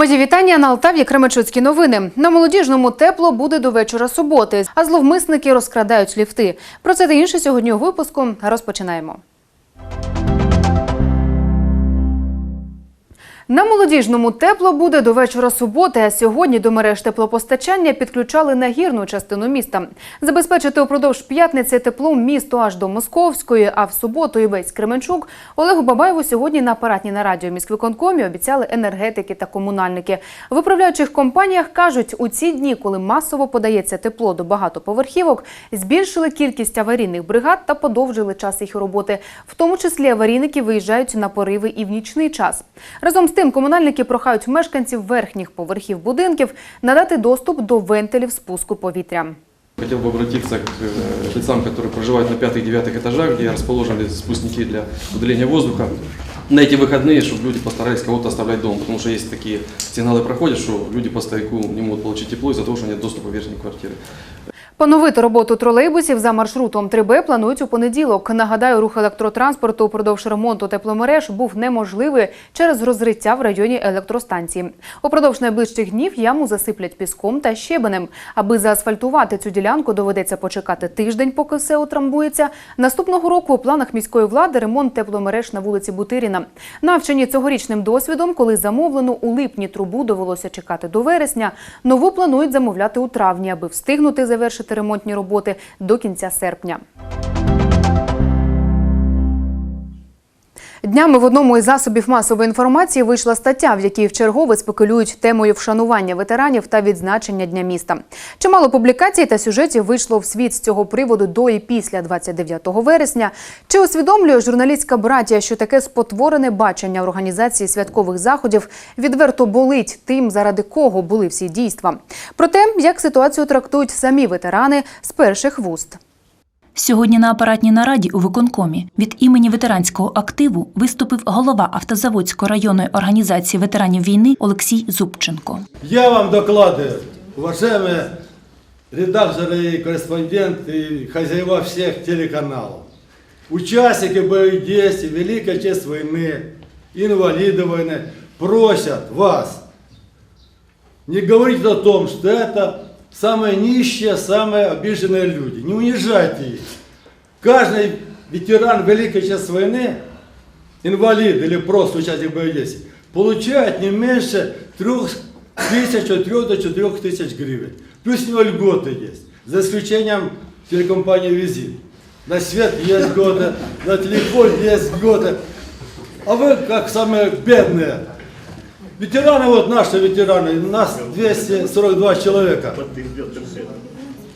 Мої вітання на Алтаві Кременчуцькі новини. На молодіжному тепло буде до вечора суботи, а зловмисники розкрадають ліфти. Про це та інше сьогодні у випуску розпочинаємо. На молодіжному тепло буде до вечора суботи. А сьогодні до мереж теплопостачання підключали нагірну частину міста. Забезпечити упродовж п'ятниці теплом місто аж до Московської. А в суботу і весь Кременчук Олегу Бабаєву сьогодні на апаратній нараді у міськвиконкомі обіцяли енергетики та комунальники. В управляючих компаніях кажуть, у ці дні, коли масово подається тепло до багатоповерхівок, збільшили кількість аварійних бригад та подовжили час їх роботи. В тому числі аварійники виїжджають на пориви і в нічний час. Разом з тим, комунальники прохають мешканців верхніх поверхів будинків надати доступ до вентилів спуску повітря. Хотел бы обратиться к э, жильцам, которые проживают на пятых-девятых этажах, где расположены спускники для удаления воздуха. На эти выходные, чтобы люди постарались кого-то оставлять дома, потому что есть такие сигналы проходят, что люди по стояку не могут получить тепло из-за того, что нет доступа в верхней квартиры. Поновити роботу тролейбусів за маршрутом 3Б планують у понеділок. Нагадаю, рух електротранспорту упродовж ремонту тепломереж був неможливий через розриття в районі електростанції. Упродовж найближчих днів яму засиплять піском та щебенем. Аби заасфальтувати цю ділянку, доведеться почекати тиждень, поки все утрамбується. Наступного року у планах міської влади ремонт тепломереж на вулиці Бутиріна. Навчені цьогорічним досвідом, коли замовлену у липні трубу довелося чекати до вересня, нову планують замовляти у травні, аби встигнути завершити ремонтні роботи до кінця серпня. Днями в одному із засобів масової інформації вийшла стаття, в якій вчергове спекулюють темою вшанування ветеранів та відзначення Дня міста. Чимало публікацій та сюжетів вийшло в світ з цього приводу до і після 29 вересня. Чи усвідомлює журналістська братія, що таке спотворене бачення організації святкових заходів відверто болить тим, заради кого були всі дійства? Про те, як ситуацію трактують самі ветерани з перших вуст. Сьогодні на апаратній нараді у виконкомі від імені ветеранського активу виступив голова автозаводської районної організації ветеранів війни Олексій Зубченко. Я вам докладываю, уважаемые редакторы и корреспонденты, и хозяева всех телеканалов, участники боевых действий, Великой Отечественной войны, инвалиды войны просят вас не говорить о том, что это самые нищие, самые обиженные люди. Не унижайте их. Каждый ветеран Великой Отечественной войны, инвалид или просто участник боевых действий, получает не меньше 3 тысяч, от 3 до 4 тысяч гривен. Плюс у него льготы есть, за исключением телекомпании «Визит». На свет есть годы, на телефон есть годы. А вы, как самые бедные, ветераны, вот наши ветераны, нас 242 человека.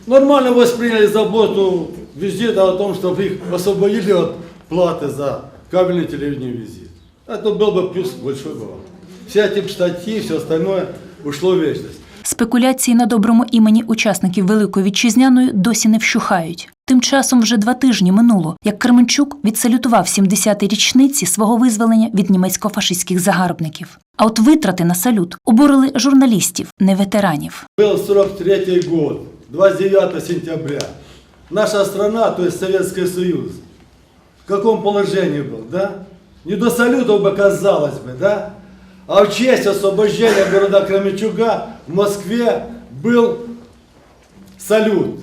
Нормально восприняли заботу визита о том, чтобы их освободили от платы за кабельный телевидение визит. Это был бы плюс большой был. Все эти статьи, все остальное ушло в вечность. Спекуляції на доброму імені учасників Великої Вітчизняної досі не вщухають. Тим часом вже два тижні минуло, як Кременчук відсалютував 70-й річниці свого визволення від німецько-фашистських загарбників. А от витрати на салют обурили журналістів, не ветеранів. Был 43 год, 29 сентября. Наша страна, то есть Советский Союз, в каком положении был, да? Не до салютов бы казалось бы, да? А в честь освобождения города Кременчуга в Москве был салют.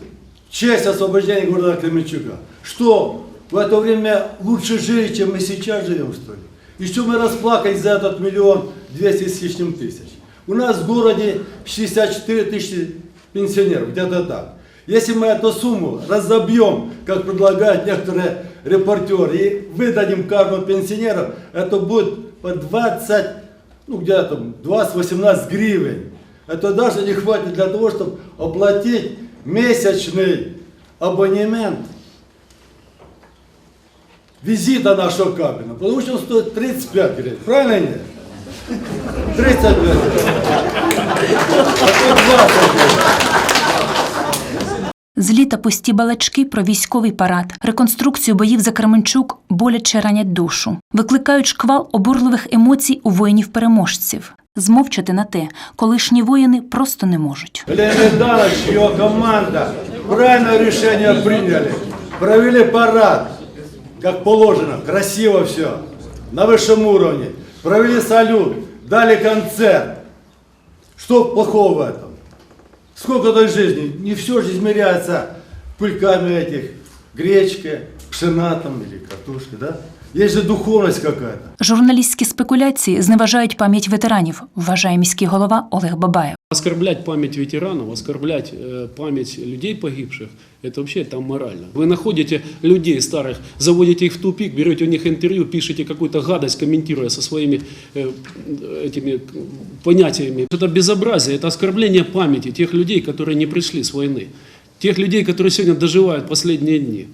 В честь освобождения города Кременчуга. Что, в это время лучше жили, чем мы сейчас живем, что ли? И что мы расплакались за этот миллион двести с лишним тысяч? У нас в городе 64 тысячи пенсионеров, где-то так. Если мы эту сумму разобьем, как предлагают некоторые репортеры, и выдадим каждому пенсионеру, это будет по 20, ну где-то 20-18 гривен. Это даже не хватит для того, чтобы оплатить месячный абонемент визита нашего кабина. Потому что он стоит 35 гривен. Правильно нет? 35 гривен. А тут 20 гривен. З літа пусті балачки про військовий парад, реконструкцію боїв за Кременчук боляче ранять душу, викликають шквал обурливих емоцій у воїнів-переможців. Змовчати на те, колишні воїни просто не можуть. Леонид Иванович команда правильное решение приняли. Провели парад, как положено, красиво все, на высшем уровне Провели салют, дали концерт. Что плохого в этом? Сколько той жизни? Не все же измеряется пыльками этих, гречкой, пшена там или картошкой, да? Есть же духовность какая-то. Журналістські спекуляції зневажають пам'ять ветеранів, вважає міський голова Олег Бабаєв. Оскорблять память ветеранов, оскорблять э, память людей погибших, это вообще там морально. Вы находите людей старых, заводите их в тупик, берете у них интервью, пишете какую-то гадость, комментируя со своими э, этими к- понятиями. Это безобразие, это оскорбление памяти тех людей, которые не пришли с войны. Тех людей, которые сегодня доживают последние дни.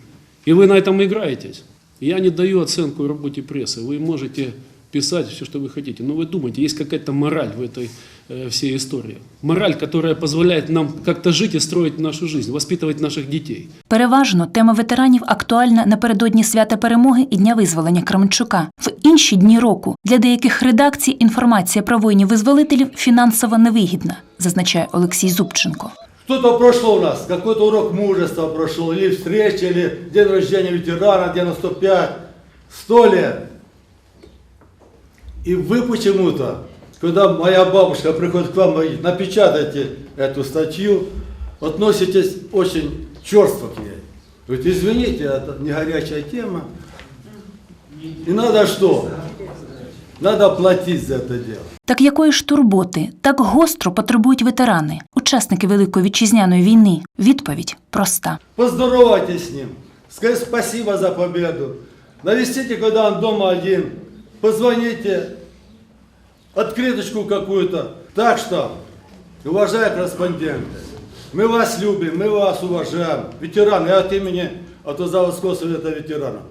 И вы на этом играетесь. Я не даю оценку работе прессы. Вы можете писать все, что вы хотите. Но вы думаете, есть какая-то мораль в этой э, всей истории. Мораль, которая позволяет нам как-то жить и строить нашу жизнь, воспитывать наших детей. Переважно тема ветеранів актуальна напередодні свята перемоги і дня визволення Кременчука. В інші дні року для деяких редакцій інформація про воїнів-визволителів фінансово невигідна, зазначає Олексій Зубченко. Что-то прошло у нас, какой-то урок мужества прошел, или встреча, или день рождения ветерана, 95, 100 лет. И вы почему-то, когда моя бабушка приходит к вам говорит, напечатайте эту статью, относитесь очень черство к ней. Говорите, извините, это не горячая тема. И надо что? Надо платить за это дело. Так якої ж турботи так гостро потребують ветерани, учасники Великої вітчизняної війни? Відповідь проста. Поздоровайтесь с ним. Скажите спасибо за победу. Навестите, когда он дома один. Позвоните. Открыточку какую-то. Так что, уважаемые корреспонденты, мы вас любим, мы вас уважаем. Ветераны, я от имени Автозаводского совета ветеранов.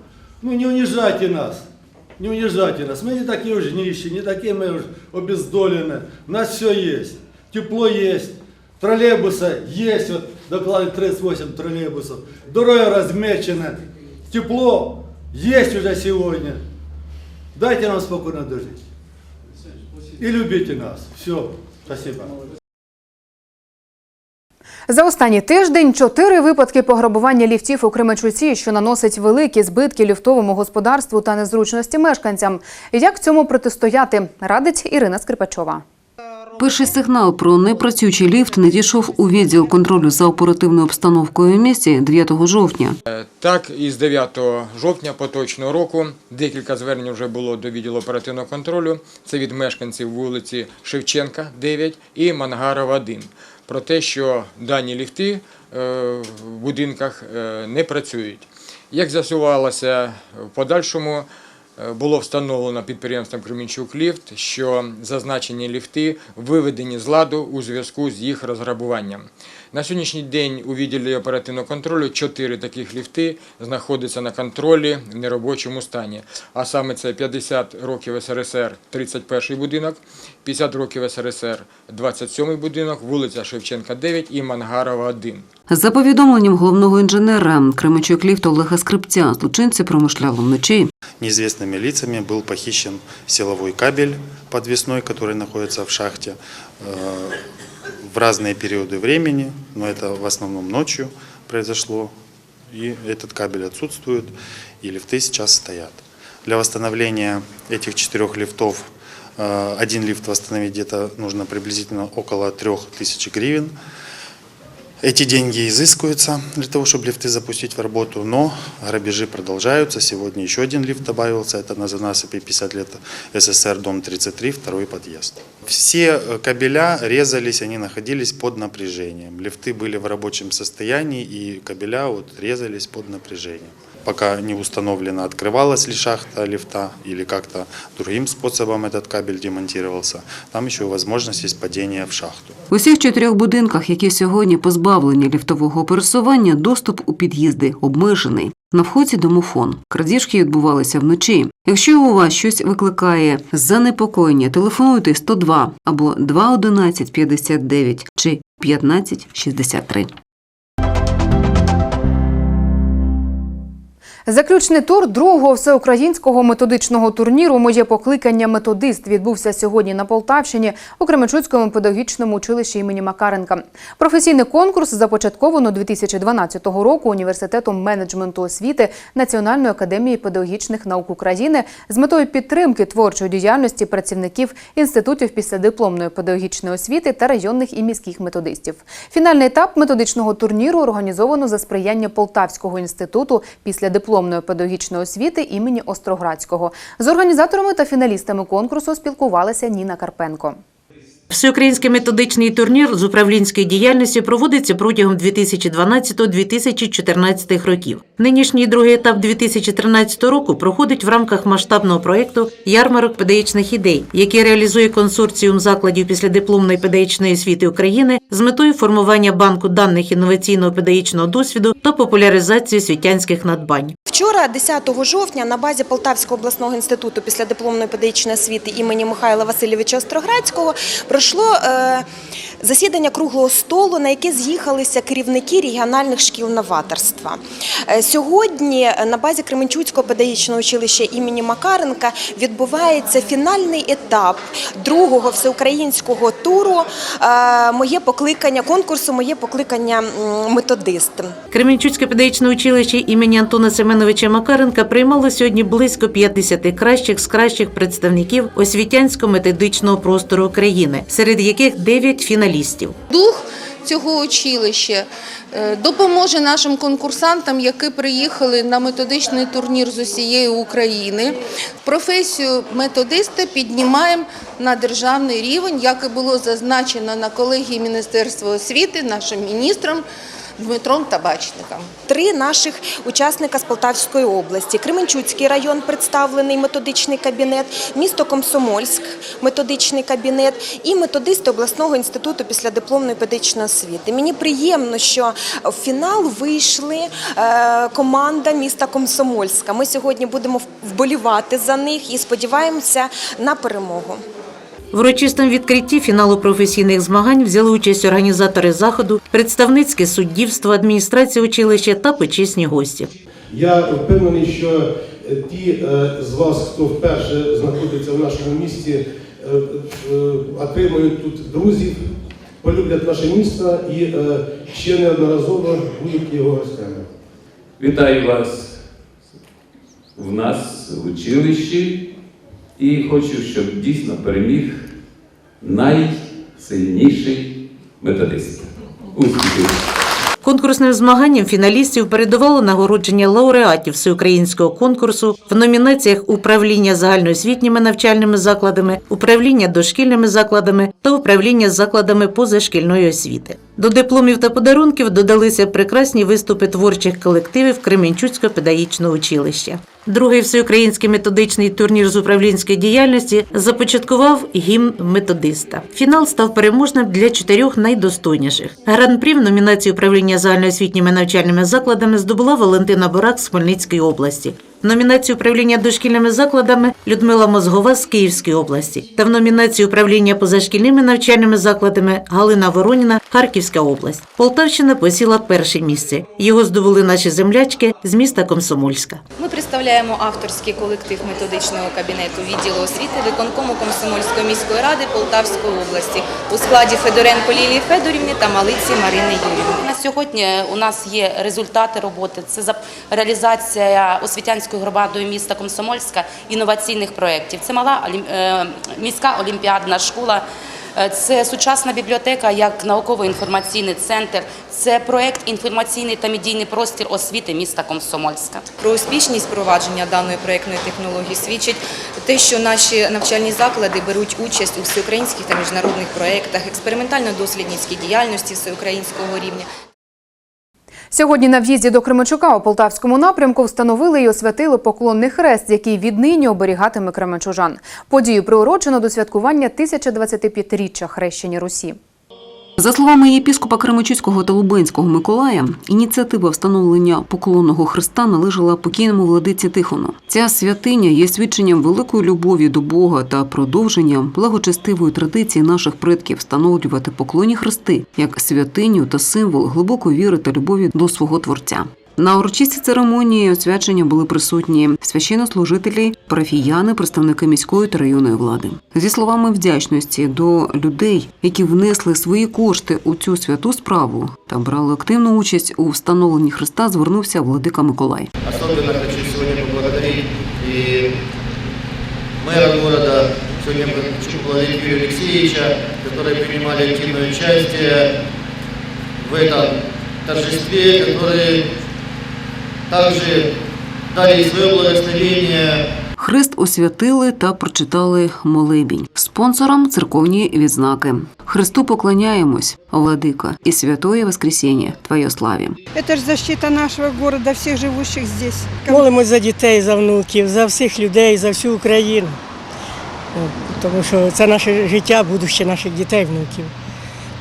Ну не унижайте нас. Не унижайте нас. Мы не такие уж нищие, не такие мы уж обездоленные. У нас все есть. Тепло есть. Троллейбуса есть. Вот докладывает 38 троллейбусов. Дороги размечены. Тепло есть уже сегодня. Дайте нам спокойно дожить. И любите нас. Все. Спасибо. За останній тиждень чотири випадки пограбування ліфтів у Кременчуці, що наносить великі збитки ліфтовому господарству та незручності мешканцям. Як цьому протистояти, радить Ірина Скрипачова. Перший сигнал про непрацюючий ліфт надійшов у відділ контролю за оперативною обстановкою у місті 9 жовтня. Так, із 9 жовтня поточного року декілька звернень вже було до відділу оперативного контролю. Це від мешканців вулиці Шевченка, 9 і Мангарова, 1. Про те, що дані ліфти е, в будинках е, не працюють. Як з'ясувалося в подальшому, е, було встановлено підприємством Кремінчук ліфт, що зазначені ліфти виведені з ладу у зв'язку з їх розграбуванням. На сьогоднішній день у відділі оперативного контролю чотири таких ліфти знаходяться на контролі в неробочому стані. А саме це 50 років СРСР, 31 будинок, 50 років СРСР, 27 будинок, вулиця Шевченка, 9 і Мангарова, 1. За повідомленням головного інженера Кременчук ліфт Олега Скрипця, злочинці промишляли вночі. неизвестными лицами был похищен силовой кабель подвесной, который находится в шахте э, в разные периоды времени, но это в основном ночью произошло, и этот кабель отсутствует, и лифты сейчас стоят. Для восстановления этих четырех лифтов, э, один лифт восстановить где-то нужно приблизительно около 3000 гривен. Эти деньги изыскиваются для того, чтобы лифты запустить в работу, но грабежи продолжаются. Сегодня еще один лифт добавился, это на занасыпи 50 лет СССР, дом 33, второй подъезд. Все э, кабеля резались, они находились под напряжением. Лифты были в рабочем состоянии, и кабеля вот резались под напряжением. Пока не установлено, открывалась ли шахта лифта или как-то другим способом этот кабель демонтировался. Там еще возможность есть падения в шахту. У всіх чотирьох будинках, які сьогодні позбавлені ліфтового пересування, доступ у під'їзди обмежений. На вході домофон. Крадіжки відбувалися вночі. Якщо у вас щось викликає занепокоєння, телефонуйте 102 або 211 59 чи 15 Заключний тур другого всеукраїнського методичного турніру Моє покликання методист відбувся сьогодні на Полтавщині у Кременчуцькому педагогічному училищі імені Макаренка. Професійний конкурс започатковано 2012 року університетом менеджменту освіти Національної академії педагогічних наук України з метою підтримки творчої діяльності працівників інститутів післядипломної педагогічної освіти та районних і міських методистів. Фінальний етап методичного турніру організовано за сприяння Полтавського інституту післядипломної педагогічної освіти імені Остроградського. З організаторами та фіналістами конкурсу спілкувалася Ніна Карпенко. Всеукраїнський методичний турнір з управлінської діяльності проводиться протягом 2012-2014 років. Нинішній другий етап 2013 року проходить в рамках масштабного проєкту Ярмарок педагогічних ідей, який реалізує консорціум закладів післядипломної педагогічної освіти України з метою формування банку даних інноваційного педагогічного досвіду та популяризації освітянських надбань. Вчора, 10 жовтня, на базі Полтавського обласного інституту післядипломної педагогічної освіти імені Михайла Васильовича Остроградського пройшло е, засідання круглого столу, на яке з'їхалися керівники регіональних шкіл новаторства. Е, сьогодні на базі Кременчуцького педагогічного училища імені Макаренка відбувається фінальний етап другого всеукраїнського туру е, Моє покликання конкурсу Моє покликання методист. Кременчуцьке педагогічне училище імені Антона Семеновича Макаренка приймало сьогодні близько 50 кращих з кращих представників освітянсько-методичного простору України, серед яких 9 фіналістів. Дух цього училища е, допоможе нашим конкурсантам, які приїхали на методичний турнір з усієї України. Професію методиста піднімаємо на державний рівень, як і було зазначено на колегії Міністерства освіти нашим міністром Дмитром Табачником. Три наших учасника з Полтавської області. Кременчуцький район представлений методичний кабінет, місто Комсомольськ методичний кабінет і методисти обласного інституту післядипломної педагогічної освіти. Мені приємно, що в фінал вийшли е, команда міста Комсомольська. Ми сьогодні будемо вболівати за них і сподіваємося на перемогу. В урочистому відкритті фіналу професійних змагань взяли участь організатори заходу, представницьке суддівство, адміністрація училища та почесні гості. Я впевнений, що е, ті е, з вас, хто вперше знаходиться в нашому місті, е, отримають тут друзів, полюблять наше місто і ще неодноразово будуть його гостями. Вітаю вас в нас в училищі і хочу, щоб дійсно переміг найсильніший методист. Успіхів! Конкурсним змаганням фіналістів передувало нагородження лауреатів всеукраїнського конкурсу в номінаціях управління загальноосвітніми навчальними закладами, управління дошкільними закладами та управління закладами позашкільної освіти. До дипломів та подарунків додалися прекрасні виступи творчих колективів Кременчуцького педагогічного училища. Другий всеукраїнський методичний турнір з управлінської діяльності започаткував гімн методиста. Фінал став переможним для чотирьох найдостойніших. Гран-прі в номінації управління загальноосвітніми навчальними закладами здобула Валентина Борак з Хмельницької області. В номінації управління дошкільними закладами Людмила Мозгова з Київської області та в номінації управління позашкільними навчальними закладами Галина Вороніна, Харківська область. Полтавщина посіла перше місце. Його здобули наші землячки з міста Комсомольська. Ми представляємо авторський колектив методичного кабінету відділу освіти виконкому Комсомольської міської ради Полтавської області у складі Федоренко Лілії Федорівни та Малиці Марини Юрівни. На сьогодні у нас є результати роботи. Це за- реалізація освітянською громадою міста Комсомольська інноваційних проєктів. Це мала е, міська олімпіадна школа. Е, Це сучасна бібліотека як науково-інформаційний центр. Це проект інформаційний та медійний простір освіти міста Комсомольська. Про успішність впровадження даної проєктної технології свідчить те, що наші навчальні заклади беруть участь у всеукраїнських та міжнародних проєктах, експериментально-дослідницькій діяльності всеукраїнського рівня. Сьогодні на в'їзді до Кременчука у Полтавському напрямку встановили і освятили поклонний хрест, який віднині оберігатиме кременчужан. Подію приурочено до святкування 1025-річчя хрещення Русі. За словами єпіскопа Кременчуцького та Лубенського Миколая, ініціатива встановлення поклонного хреста належала покійному владиці Тихону. Ця святиня є свідченням великої любові до Бога та продовженням благочестивої традиції наших предків встановлювати поклонні хрести як святиню та символ глибокої віри та любові до свого творця. На урочистій церемонії освячення були присутні священнослужителі, парафіяни, представники міської та районної влади. Зі словами вдячності до людей, які внесли свої кошти у цю святу справу та брали активну участь у встановленні Христа, звернувся владика Миколай. Особенно хочу сегодня поблагодарить и мэра города, сегодня хочу поблагодарить Юрия Алексеевича, которые принимали активное участие в этом торжестве, которые также дали свое благословение Хрест освятили та прочитали молебінь. Спонсорам церковні відзнаки. Христу поклоняємось, владика, і святое Воскресіння, Твоє славі. Это же защита нашего города, всех живущих здесь. Молимось за дітей, за внуків, за всіх людей, за всю Україну. Тому що це наше життя, будуще наших дітей, внуків.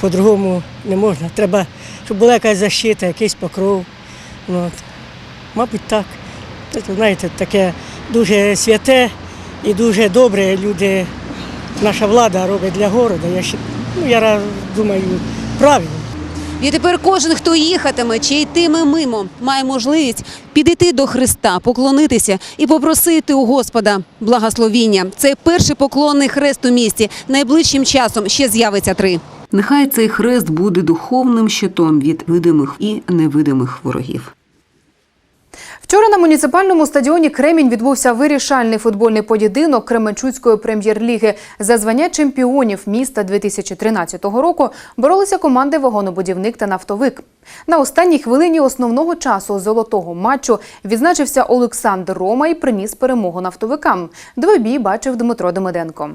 По-другому не можна. Треба, щоб була якась защита, якийсь покров. От. Мабуть, так. Це, знаєте, таке дуже святе і дуже добре люди, наша влада робить для города. Я, ще- ну, я думаю, правильно. І тепер кожен, хто їхатиме чи йтиме мимо, має можливість підійти до Христа, поклонитися і попросити у Господа благословіння. Це перший поклонний хрест у місті. Найближчим часом ще з'явиться три. Нехай цей хрест буде духовним щитом від видимих і невидимих ворогів. Вчора на муніципальному стадіоні Кремінь відбувся вирішальний футбольний поєдинок Кременчуцької прем'єр-ліги. За звання чемпіонів міста 2013 року боролися команди «Вагонобудівник» та «Нафтовик». На останній хвилині основного часу золотого матчу відзначився Олександр Рома і приніс перемогу нафтовикам. Двобій бачив Дмитро Демиденко.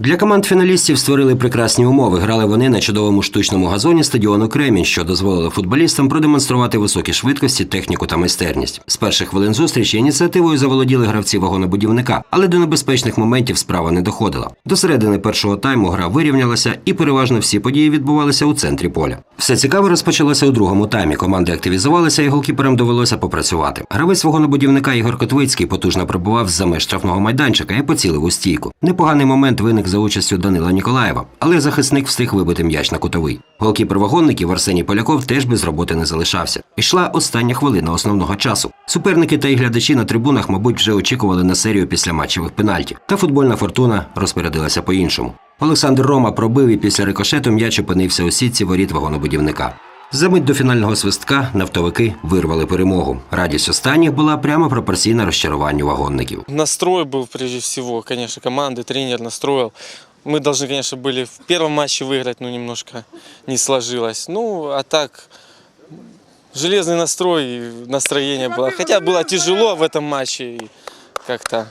Для команд фіналістів створили прекрасні умови. Грали вони на чудовому штучному газоні стадіону Кремінь, що дозволило футболістам продемонструвати високі швидкості, техніку та майстерність. З перших хвилин зустрічі ініціативою заволоділи гравці вагонобудівника, але до небезпечних моментів справа не доходила. До середини першого тайму гра вирівнялася, і переважно всі події відбувалися у центрі поля. Все цікаве розпочалося у другому таймі. Команди активізувалися, і голкіперам довелося попрацювати. Гравець вагонобудівника Ігор Котвицький потужно пробував з-за меж штрафного майданчика і поцілив у стійку. Непоганий момент виник за участю Данила Ніколаєва, але захисник встиг вибити м'яч на кутовий. Голкіпер вагонників Арсеній Поляков теж без роботи не залишався. Ішла остання хвилина основного часу. Суперники та й глядачі на трибунах, мабуть, вже очікували на серію після матчевих пенальтів. Та футбольна фортуна розпорядилася по-іншому. Олександр Рома пробив і після рикошету м'яч опинився у сітці воріт вагонобудівника. За мить до фінального свистка нафтовики вирвали перемогу. Радість останніх була прямо пропорційна розчаруванню вагонників. Настрой был прежде всего, конечно, команды, тренер настроил. Мы должны, конечно, были в первом матче выиграть, но немножко не сложилось. Ну, а так, железный настрой и настроение было. Хотя было тяжело в этом матче и как-то,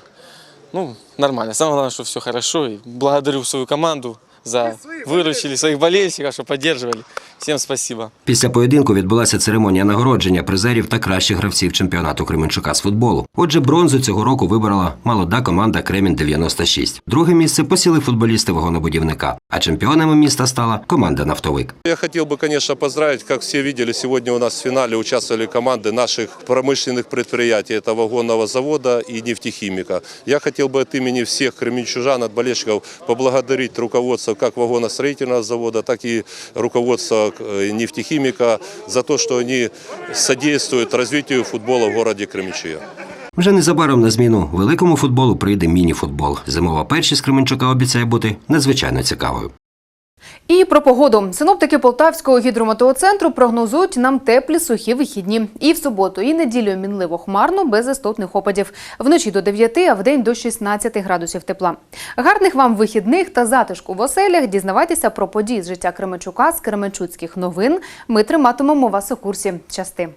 ну, нормально. Самое главное, что все хорошо. И благодарю свою команду за выручили своих болельщиков, что поддерживали. Всем спасибо. Після поєдинку відбулася церемонія нагородження призерів та кращих гравців чемпіонату Кременчука з футболу. Отже, бронзу цього року вибрала молода команда Кремінь 96. Друге місце посіли футболісти вагонобудівника. А чемпіонами міста стала команда Нафтовик. Я хотел бы, конечно, поздравить, как все видели, сегодня у нас в финале участвовали команды наших промышленных предприятий, это вагонного завода и нефтехимика. Я хотел бы от имени всех кременчужан, от болельщиков поблагодарить руководство как вагоностроительного завода, так и руководство э, нефтехимика за те, що вони содействують розвитку футболу в місті Кременчуга. Вже незабаром на зміну великому футболу прийде міні-футбол. Зимова першість Кременчука обіцяє бути надзвичайно цікавою. І про погоду. Синоптики Полтавського гідрометеоцентру прогнозують нам теплі сухі вихідні. І в суботу, і неділю мінливо хмарно, без істотних опадів. Вночі до 9, а вдень до 16 градусів тепла. Гарних вам вихідних та затишку в оселях. Дізнавайтеся про події з життя Кременчука з Кременчуцьких новин. Ми триматимемо вас у курсі. Части.